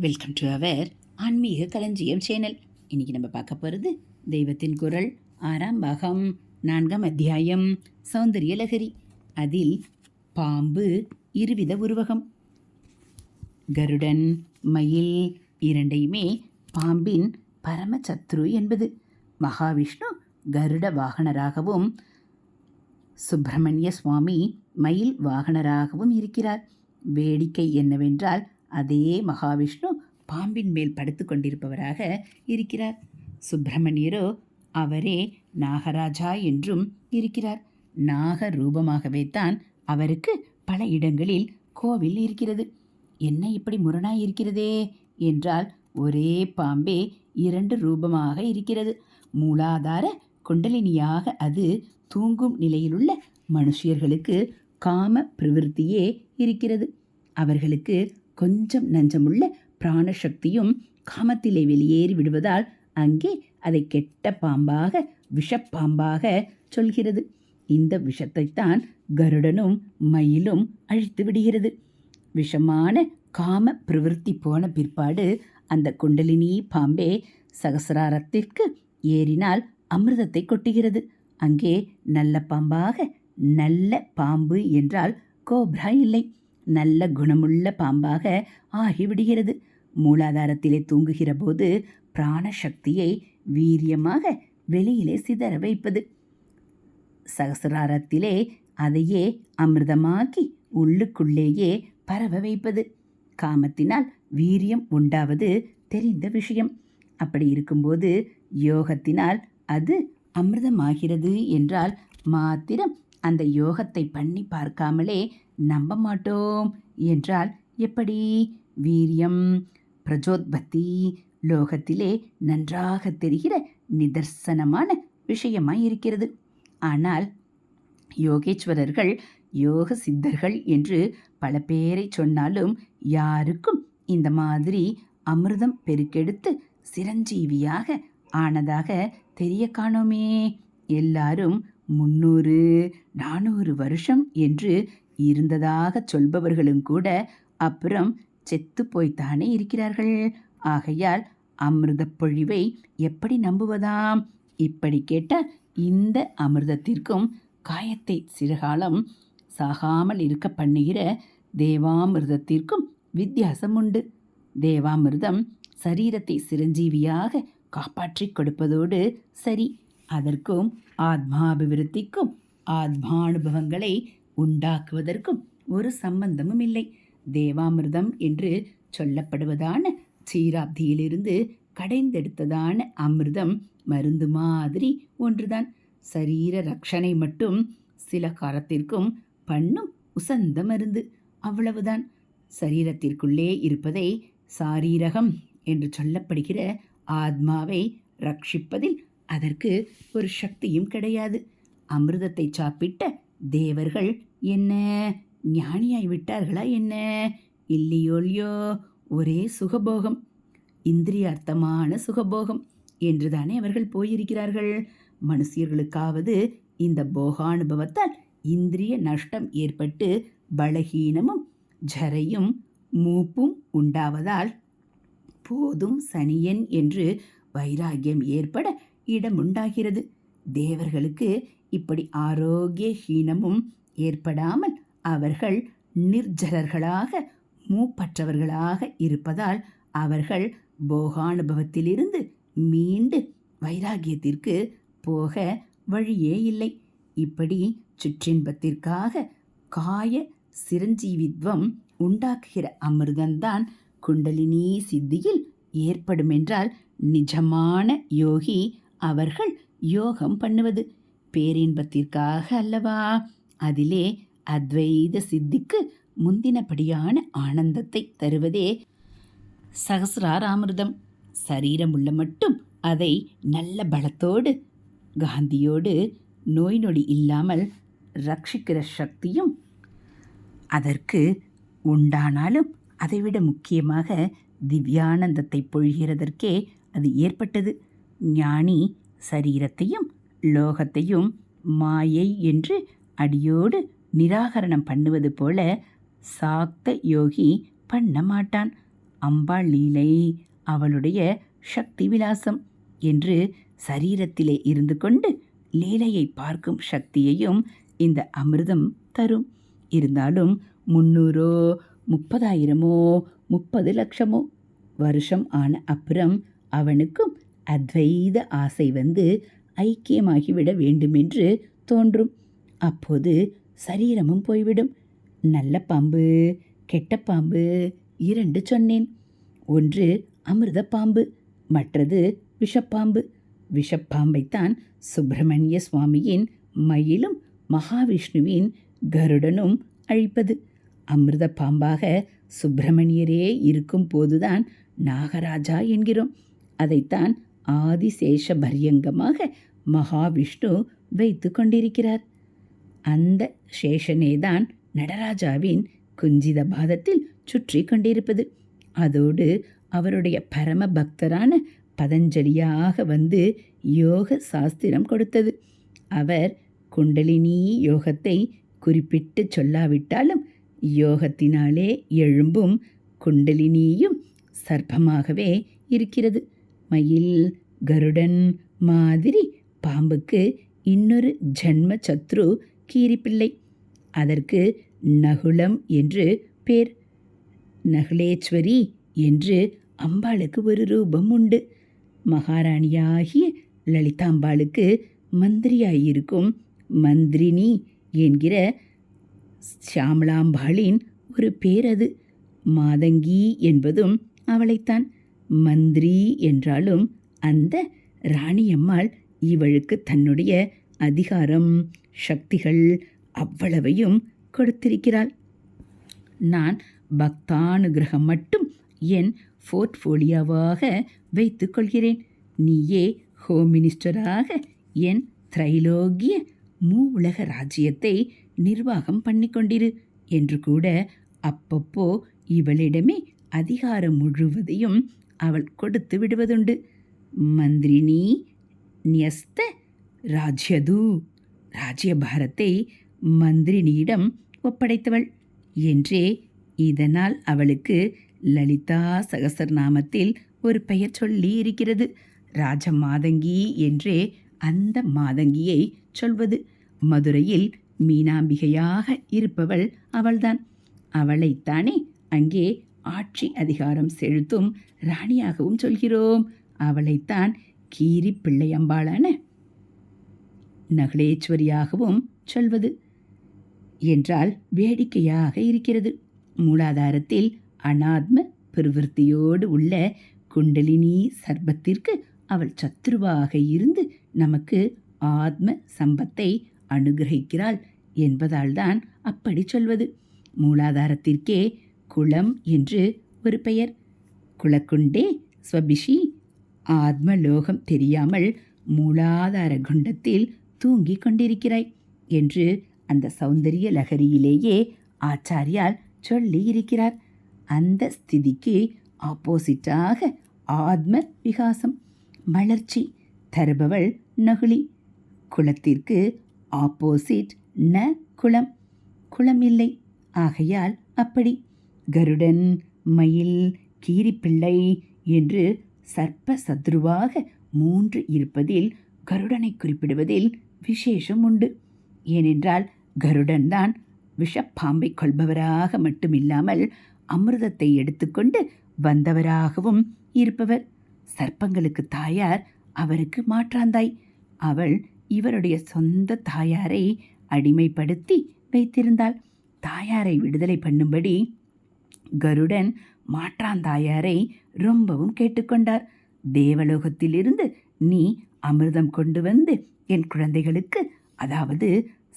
Welcome to our ஆன்மீக களஞ்சியம் channel இன்னைக்கு நம்ம பார்க்க போகிறது தெய்வத்தின் குரல் ஆறாம் பாகம் நான்காம் அத்தியாயம் சௌந்தரிய லகரி அதில் பாம்பு இருவித உருவகம். கருடன் மயில் இரண்டையுமே பாம்பின் பரமசத்ரு என்பது. மகாவிஷ்ணு கருட வாகனராகவும் சுப்பிரமணிய சுவாமி மயில் வாகனராகவும் இருக்கிறார். வேடிக்கை என்னவென்றால் அதே மகாவிஷ்ணு பாம்பின் மேல் படுத்து கொண்டிருப்பவராக இருக்கிறார். சுப்பிரமணியரோ அவரே நாகராஜா என்றும் இருக்கிறார். நாக ரூபமாகவே தான் அவருக்கு பல இடங்களில் கோவில் இருக்கிறது. என்ன இப்படி முரணாய் இருக்கிறதே? என்றால் ஒரே பாம்பே இரண்டு ரூபமாக இருக்கிறது. மூலாதார குண்டலினியாக அது தூங்கும் நிலையிலுள்ள மனுஷியர்களுக்கு காம பிரவிற்த்தியே இருக்கிறது. அவர்களுக்கு கொஞ்சம் நஞ்சமுள்ள பிராணசக்தியும் காமத்திலே வெளியேறி விடுவதால் அங்கே அதை கெட்ட பாம்பாக விஷப்பாம்பாக சொல்கிறது. இந்த விஷத்தைத்தான் கருடனும் மயிலும் அழித்து விடுகிறது. விஷமான காம பிரவிற்த்தி போன பிற்பாடு அந்த குண்டலினி பாம்பே சகசிராரத்திற்கு ஏறினால் அமிர்தத்தை கொட்டுகிறது. அங்கே நல்ல பாம்பாக நல்ல பாம்பு என்றால் கோப்ரா இல்லை. நல்ல குணமுள்ள பாம்பாக ஆகிவிடுகிறது. மூலாதாரத்திலே தூங்குகிற போது பிராணசக்தியை வீரியமாக வெளியிலே சிதற வைப்பது. சகசிராரத்திலே அதையே அமிர்தமாக்கி உள்ளுக்குள்ளேயே பரவ வைப்பது. காமத்தினால் வீரியம் உண்டாவது தெரிந்த விஷயம். அப்படி இருக்கும்போது யோகத்தினால் அது அமிர்தமாகிறது என்றால் மாத்திரம் அந்த யோகத்தை பண்ணி பார்க்காமலே நம்ப மாட்டோம் என்றால் எப்படி? வீரியம் பிரஜோத்பத்தி லோகத்திலே நன்றாக தெரிகிற நிதர்சனமான விஷயமாய் இருக்கிறது ஆனால் யோகேஸ்வரர்கள் யோக சித்தர்கள் என்று பல பேரை சொன்னாலும் யாருக்கும் இந்த மாதிரி அமிர்தம் பெருக்கெடுத்து சிரஞ்சீவியாக ஆனதாக தெரிய காணோமே. எல்லாரும் முன்னூறு நானூறு வருஷம் என்று இருந்ததாக சொல்பவர்களும் கூட அப்புறம் செத்து போய்த்தானே இருக்கிறார்கள். ஆகையால் அமிர்த பொழிவை எப்படி நம்புவதாம்? இப்படி கேட்டால் இந்த அமிர்தத்திற்கும் காயத்தை சிறுகாலம் சாகாமல் இருக்க பண்ணுகிற தேவாமிர்தத்திற்கும் வித்தியாசம் உண்டு. தேவாமிர்தம் சரீரத்தை சிரஞ்சீவியாக காப்பாற்றி கொடுப்பதோடு சரி அதற்கும் ஆத்மாபிவிருத்திக்கும் ஆத்மானுபவங்களை உண்டாக்குவதற்கும் ஒரு சம்பந்தமும் இல்லை. தேவாமிர்தம் என்று சொல்லப்படுவதான சீராப்தியிலிருந்து கடைந்தெடுத்ததான அமிர்தம் மருந்து மாதிரி ஒன்றுதான். சரீர ரக்ஷனை மட்டும் சில காலத்திற்கும் பண்ணும் உசந்த மருந்து அவ்வளவுதான். சரீரத்திற்குள்ளே இருப்பதை சாரீரகம் என்று சொல்லப்படுகிற ஆத்மாவை ரட்சிப்பதில் அதற்கு ஒரு சக்தியும் கிடையாது. அமிர்தத்தை சாப்பிட்ட தேவர்கள் என்ன? ஞானியாய் விட்டார்களா என்ன? இல்லையோல்யோ ஒரே சுகபோகம் இந்திரியார்த்தமான சுகபோகம் என்றுதானே அவர்கள் போயிருக்கிறார்கள். மனுஷியர்களுக்காவது இந்த போகானுபவத்தால் இந்திரிய நஷ்டம் ஏற்பட்டு பலகீனமும் ஜரையும் மூப்பும் உண்டாவதால் போதும் சனியன் என்று வைராகியம் ஏற்பட இடம் உண்டாகிறது தேவர்களுக்கு இப்படி ஆரோக்கிய ஹீனமும் ஏற்படாமல் அவர்கள் நிர்ஜலர்களாக மூப்பற்றவர்களாக இருப்பதால் அவர்கள் போகானுபவத்திலிருந்து மீண்டு வைராகியத்திற்கு போக வழியே இல்லை. இப்படி சுற்றின்பத்திற்காக காய சிரஞ்சீவித்வம் உண்டாக்குகிற அமிர்தந்தான் குண்டலினி சித்தியில் ஏற்படுமென்றால் நிஜமான யோகி அவர்கள் யோகம் பண்ணுவது. பேரின்பத்திற்காக அல்லவா? அதிலே அத்வைத சித்திக்கு முந்தினபடியான ஆனந்தத்தை தருவதே சகசிராராமிர்தம். சரீரம் உள்ள மட்டும் அதை நல்ல பலத்தோடு காந்தியோடு நோய் நொடி இல்லாமல் ரட்சிக்கிற சக்தியும் அதற்கு உண்டானாலும் அதைவிட முக்கியமாக திவ்யானந்தத்தை பொழிகிறதற்கே அது ஏற்பட்டது. ஞானி சரீரத்தையும் லோகத்தையும் மாயை என்று அடியோடு நிராகரணம் பண்ணுவது போல சாக்த யோகி பண்ண மாட்டான். அம்பாள் லீலை அவளுடைய சக்தி விலாசம் என்று சரீரத்திலே இருந்து கொண்டு லீலையை பார்க்கும் சக்தியையும் இந்த அமிர்தம் தரும். இருந்தாலும் முன்னூறோ முப்பதாயிரமோ முப்பது லட்சமோ வருஷம் ஆன அப்புறம் அவனுக்கும் அத்வைத ஆசை வந்து ஐக்கியமாகிவிட வேண்டுமென்று தோன்றும். அப்போது சரீரமும் போய்விடும். நல்ல பாம்பு கெட்ட பாம்பு இரண்டு சொன்னேன். ஒன்று அமிர்த பாம்பு மற்றது விஷப்பாம்பு. விஷப்பாம்பைத்தான் சுப்பிரமணிய சுவாமியின் மயிலும் மகாவிஷ்ணுவின் கருடனும் அழிப்பது. அமிர்த பாம்பாக சுப்பிரமணியரே இருக்கும் போதுதான் நாகராஜா என்கிறோம். அதைத்தான் ஆதிசேஷ பரியங்கமாக மகாவிஷ்ணு வைத்து கொண்டிருக்கிறார். அந்த சேஷனேதான் நடராஜாவின் குஞ்சித பாதத்தில் சுற்றி கொண்டிருப்பது. அதோடு அவருடைய பரம பக்தரான பதஞ்சலியாக வந்து யோக சாஸ்திரம் கொடுத்தது. அவர் குண்டலினி யோகத்தை குறிப்பிட்டு சொல்லாவிட்டாலும் யோகத்தினாலே எழும்பும் குண்டலினியும் சர்ப்பமாகவே இருக்கிறது. மயில் கருடன் மாதிரி பாம்புக்கு இன்னொரு ஜன்ம சத்ரு கீரிப்பிள்ளை. அதற்கு நகுலம் என்று பேர். நகுலேஸ்வரி என்று அம்பாளுக்கு ஒரு ரூபம் உண்டு. மகாராணியாகிய லலிதாம்பாளுக்கு மந்திரியாயிருக்கும் மந்திரினி என்கிற சியாமளாம்பாளின் ஒரு பேர் அது மாதங்கி என்பதும் அவளைத்தான் மந்திரி என்றாலும் அந்த ராணியம்மாள் இவளுக்கு தன்னுடைய அதிகாரம் சக்திகள் அவ்வளவையும் கொடுத்திருக்கிறாள். நான் பக்தானுகிரகம் மட்டும் என் போர்ட்ஃபோலியோவாக வைத்து கொள்கிறேன். நீயே ஹோம் மினிஸ்டராக என் திரைலோகிய மூ உலக ராஜ்யத்தை நிர்வாகம் பண்ணிக்கொண்டிரு என்று கூட அப்பப்போ இவளிடமே அதிகாரம் முழுவதையும் அவள் கொடுத்து விடுவதுண்டு மந்திரினி நியஸ்த ராஜ்யது ராஜ்யபாரத்தை மந்திரினியிடம் ஒப்படைத்தவள் என்றே இதனால் அவளுக்கு லலிதா சகசரநாமத்தில் ஒரு பெயர் சொல்லி இருக்கிறது ராஜ மாதங்கி என்றே அந்த மாதங்கியை சொல்வது மதுரையில் மீனாம்பிகையாக இருப்பவள் அவள்தான் அவளைத்தானே அங்கே ஆட்சி அதிகாரம் செலுத்தும் ராணியாகவும் சொல்கிறோம். அவளைத்தான் கீரி பிள்ளையம்பாளான நகலேஸ்வரியாகவும் சொல்வது. என்றால் வேடிக்கையாக இருக்கிறது. மூலாதாரத்தில் அனாத்ம பிரவிற்த்தியோடு உள்ள குண்டலினி சர்பத்திற்கு அவள் சத்ருவாக இருந்து நமக்கு ஆத்ம சம்பத்தை அனுகிரகிக்கிறாள் என்பதால்தான் அப்படி சொல்வது. மூலாதாரத்திற்கே குளம் என்று ஒரு பெயர். குளக்குண்டே ஸ்வபிஷி. ஆத்மலோகம் தெரியாமல் மூலாதார குண்டத்தில் தூங்கிக் கொண்டிருக்கிறாய் என்று அந்த சௌந்தரிய லகரியிலேயே ஆச்சாரியால் சொல்லி இருக்கிறார் அந்த ஸ்திதிக்கு ஆப்போசிட்டாக ஆத்ம விகாசம் மலர்ச்சி தருபவள் நகுலி. குளத்திற்கு ஆப்போசிட் ந குளம். குளம் இல்லை ஆகையால் அப்படி. கருடன் மயில் கீரிப்பிள்ளை என்று சர்ப்ப சத்ருவாக மூன்று இருப்பதில் கருடனை குறிப்பிடுவதில் விசேஷம் உண்டு. ஏனென்றால் கருடன்தான் விஷப்பாம்பை கொள்பவராக மட்டுமில்லாமல் அமிர்தத்தை எடுத்துக்கொண்டு வந்தவராகவும் இருப்பவர். சர்ப்பங்களுக்கு தாயார் அவருக்கு மாற்றாந்தாய். அவள் இவருடைய சொந்த தாயாரை அடிமைப்படுத்தி வைத்திருந்தாள். தாயாரை விடுதலை பண்ணும்படி கருடன் மாற்றாந்தாயாரை ரொம்பவும் கேட்டுக்கொண்டார். தேவலோகத்திலிருந்து நீ அமிர்தம் கொண்டு வந்து என் குழந்தைகளுக்கு அதாவது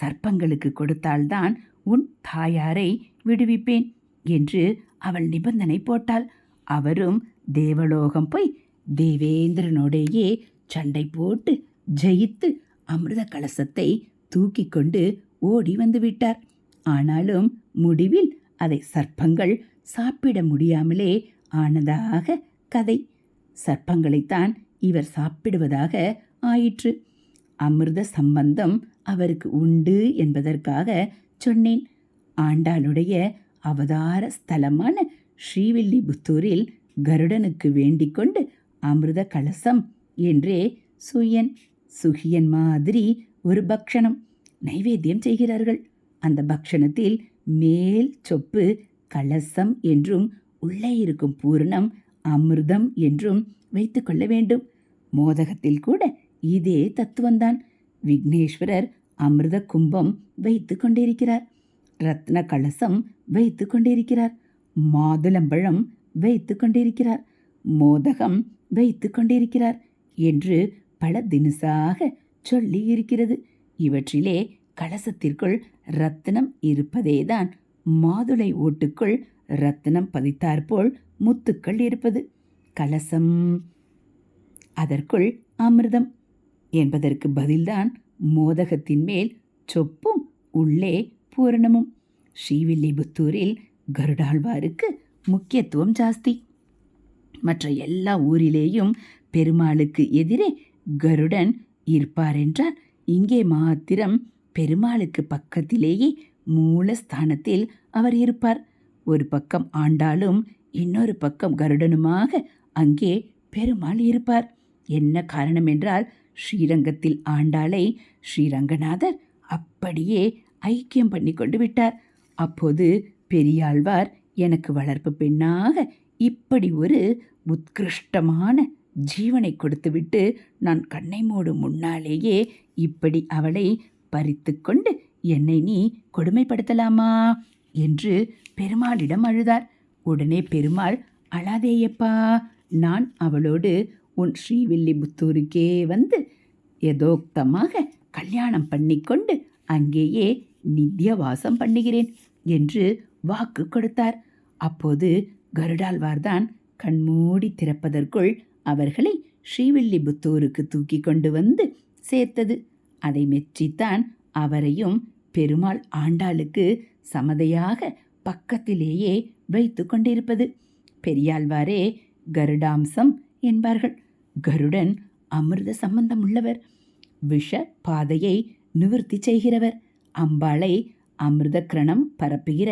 சர்ப்பங்களுக்கு கொடுத்தால்தான் உன் தாயாரை விடுவிப்பேன் என்று அவள் நிபந்தனை போட்டாள். அவரும் தேவலோகம் போய் தேவேந்திரனோடையே சண்டை போட்டு ஜெயித்து அமிர்த கலசத்தை தூக்கி கொண்டு ஓடி வந்து விட்டார். ஆனாலும் முடிவில் அதை சர்ப்பங்கள் சாப்பிட முடியாமலே ஆனதாக கதை. சர்ப்பங்களைத்தான் இவர் சாப்பிடுவதாக ஆயிற்று. அமிர்த சம்பந்தம் அவருக்கு உண்டு என்பதற்காக சொன்னேன். ஆண்டாளுடைய அவதார ஸ்தலமான ஸ்ரீவில்லிபுத்தூரில் கருடனுக்கு வேண்டிக் கொண்டு அமிர்த கலசம் என்றே சுயன். சுகியன் மாதிரி ஒரு பக்ஷணம். நைவேத்தியம் செய்கிறார்கள். அந்த பக்ஷணத்தில் மேல் சொப்பு கலசம் என்றும் உள்ளே இருக்கும் பூரணம் அமிர்தம் என்றும் வைத்துக்கொள்ள வேண்டும். மோதகத்தில் கூட இதே தத்துவம்தான். விக்னேஸ்வரர் அமிர்த கும்பம் வைத்து கொண்டிருக்கிறார். ரத்ன கலசம் வைத்து கொண்டிருக்கிறார். மாதுளம்பழம் வைத்து கொண்டிருக்கிறார். மோதகம் வைத்து கொண்டிருக்கிறார் என்று பல தினசாக சொல்லி இருக்கிறது இவற்றிலே கலசத்திற்குள் ரத்தினம் இருப்பதேதான் மாதுளை ஓட்டுக்குள் ரத்தினம் பதித்தாற்போல் முத்துக்கள் இருப்பது. கலசம். அதற்குள் அமிர்தம் என்பதற்கு பதில்தான் மோதகத்தின் மேல் சொப்பும் உள்ளே பூரணமும். ஸ்ரீவில்லிபுத்தூரில் கருடாழ்வாருக்கு முக்கியத்துவம் ஜாஸ்தி. மற்ற எல்லா ஊரிலேயும் பெருமாளுக்கு எதிரே கருடன் இருப்பார் என்றால் இங்கே மாத்திரம் பெருமாளுக்கு பக்கத்திலேயே மூலஸ்தானத்தில் அவர் இருப்பார். ஒரு பக்கம் ஆண்டாலும் இன்னொரு பக்கம் கருடனுமாக அங்கே பெருமாள் இருப்பார். என்ன காரணம் என்றால் ஸ்ரீரங்கத்தில் ஆண்டாளை ஸ்ரீரங்கநாதர் அப்படியே ஐக்கியம் பண்ணி கொண்டு விட்டார். அப்போது பெரியாழ்வார் எனக்கு வளர்ப்பு பெண்ணாக இப்படி ஒரு உத்கிருஷ்டமான ஜீவனை கொடுத்துவிட்டு நான் கண்ணை மூடும் முன்னாலேயே இப்படி அவளை பறித்து கொண்டு என்னை நீ கொடுமைப்படுத்தலாமா? என்று பெருமாளிடம் அழுதார். உடனே பெருமாள் அழாதேயப்பா நான் அவளோடு உன் ஸ்ரீவில்லிபுத்தூருக்கே வந்து யதோக்தமாக கல்யாணம் பண்ணிக்கொண்டு அங்கேயே நித்தியவாசம் பண்ணுகிறேன் என்று வாக்கு கொடுத்தார். அப்போது கருடாழ்வார்தான் கண்மூடி திறப்பதற்குள் அவர்களை ஸ்ரீவில்லிபுத்தூருக்கு தூக்கி கொண்டு வந்து சேர்த்தது. அதை மெச்சித்தான் அவரையும் பெருமாள் ஆண்டாளுக்கு சமதையாக பக்கத்திலேயே வைத்து கொண்டிருப்பது. பெரியாழ்வாரே கருடாம்சம் என்பார்கள். கருடன் அமிர்த சம்பந்தம் உள்ளவர். விஷ பாதையை நிவர்த்தி செய்கிறவர். அம்பாளை அமிர்த கிரணம் பரப்புகிற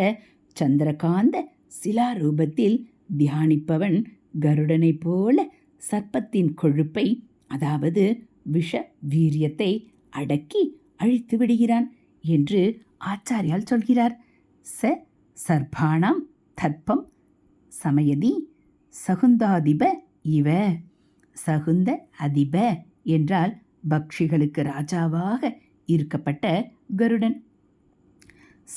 சந்திரகாந்த சிலா ரூபத்தில் தியானிப்பவன் கருடனைப் போல சர்ப்பத்தின் கொழுப்பை அதாவது விஷ வீரியத்தை அடக்கி அழித்து விடுகிறான். என்று ஆச்சாரியால் சொல்கிறார். ச சர்பானாம் தர்ப்பம் சமயதி சகுந்தாதிப இவ. சகுந்த அதிப என்றால் பக்ஷிகளுக்கு ராஜாவாக இருக்கப்பட்ட கருடன்.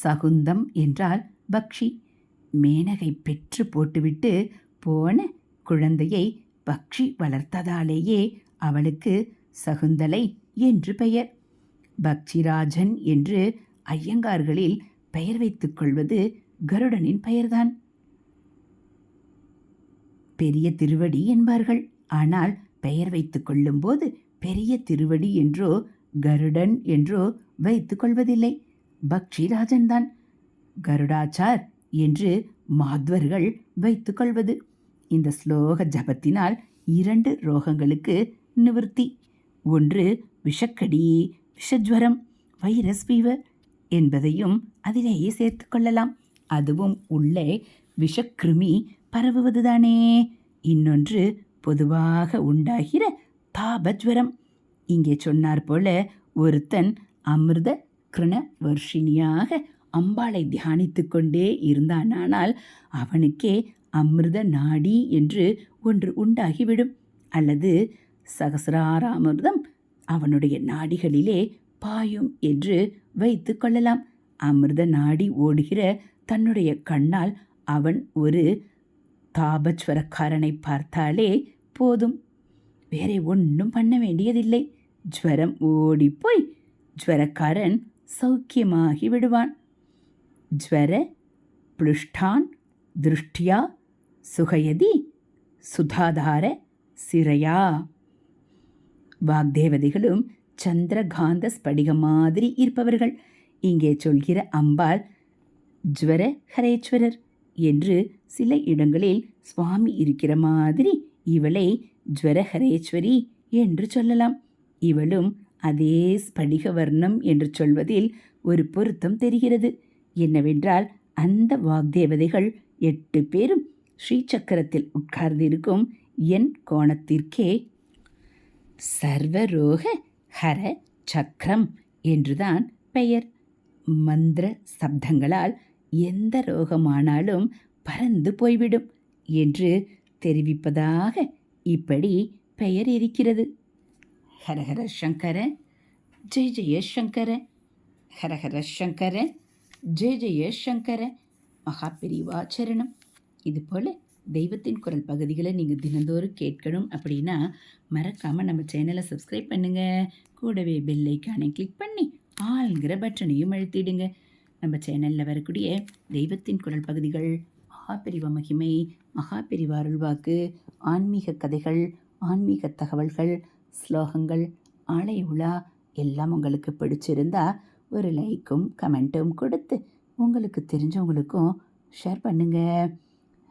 சகுந்தம் என்றால் பக்ஷி. மேனகை பெற்று போட்டுவிட்டு போன குழந்தையை பக்ஷி வளர்த்ததாலேயே அவளுக்கு சகுந்தலை என்று பெயர். பக்ஷிராஜன் என்று ஐயங்கார்களில் பெயர் வைத்துக் கொள்வது கருடனின் பெயர்தான். பெரிய திருவடி என்பார்கள். ஆனால் பெயர் வைத்துக் கொள்ளும்போது பெரிய திருவடி என்றோ கருடன் என்றோ வைத்துக் கொள்வதில்லை. பக்ஷிராஜன் தான் கருடாச்சார் என்று மாத்வர்கள் வைத்துக் கொள்வது. இந்த ஸ்லோக ஜபத்தினால் இரண்டு ரோகங்களுக்கு நிவர்த்தி. ஒன்று விஷக்கடி விஷஜ்வரம் வைரஸ் ஃபீவர் என்பதையும் அதிலேயே சேர்த்து கொள்ளலாம். அதுவும் உள்ளே விஷக்கிருமி பரவுவதுதானே. இன்னொன்று பொதுவாக உண்டாகிற தாபஜ்வரம். இங்கே சொன்னார் போல ஒருத்தன் அமிர்த கிருண வர்ஷினியாக அம்பாளை தியானித்து கொண்டே இருந்தானானால் அவனுக்கே அமிர்த நாடி என்று ஒன்று உண்டாகிவிடும். அல்லது சகசிராராமிர்தம் அவனுடைய நாடிகளிலே பாயும் என்று வைத்து கொள்ளலாம். அமிர்த நாடி ஓடுகிற தன்னுடைய கண்ணால் அவன் ஒரு தாபஸ்வரக்காரனை பார்த்தாலே போதும். வேற ஒன்றும் பண்ண வேண்டியதில்லை. ஜுவரம் ஓடிப்போய் ஜுவரக்காரன் சௌக்கியமாகி விடுவான். ஜுவர புளுஷ்டான் திருஷ்டியா சுகயதி சுதாதார சிறையா. வாக்தேவதைகளும் சந்திரகாந்த ஸ்படிகம் மாதிரி இருப்பவர்கள். இங்கே சொல்கிற அம்பாள் ஜுவர ஹரேஸ்வரர் என்று சில இடங்களில் சுவாமி இருக்கிற மாதிரி இவளை ஜுவரஹரேஸ்வரி என்று சொல்லலாம். இவளும் அதே ஸ்படிக வர்ணம் என்று சொல்வதில் ஒரு பொருத்தம் தெரிகிறது. என்னவென்றால் அந்த வாக்தேவதைகள் எட்டு பேரும் ஸ்ரீசக்கரத்தில் உட்கார்ந்திருக்கும் என் கோணத்திற்கே சர்வரோக ஹர சக்கரம் என்றுதான் பெயர். மந்திர சப்தங்களால் எந்த ரோகமானாலும் பறந்து போய்விடும் என்று தெரிவிப்பதாக இப்படி பெயர் இருக்கிறது. ஹரஹர சங்கர ஜெய ஜெயசங்கர ஹரஹர சங்கர ஜெய ஜெயசங்கர மகாபிரிவாச்சரணம் இதுபோல் தெய்வத்தின் குரல் பகுதிகளை நீங்கள் தினந்தோறும் கேட்கணும் அப்படின்னா மறக்காமல் நம்ம சேனலை சப்ஸ்கிரைப் பண்ணுங்கள் கூடவே பெல் ஐக்கானை கிளிக் பண்ணி ஆளுங்கிற பட்டனையும் அழுத்திடுங்க. நம்ம சேனலில் வரக்கூடிய தெய்வத்தின் குரல் பகுதிகள் மகாபிரிவ மகிமை மகாபிரிவ அருள்வாக்கு ஆன்மீக கதைகள் ஆன்மீக தகவல்கள் ஸ்லோகங்கள் ஆலய உலா எல்லாம் உங்களுக்கு பிடிச்சிருந்தா ஒரு லைக்கும் கமெண்ட்டும் கொடுத்து உங்களுக்கு தெரிஞ்சவங்களுக்கும் ஷேர் பண்ணுங்கள்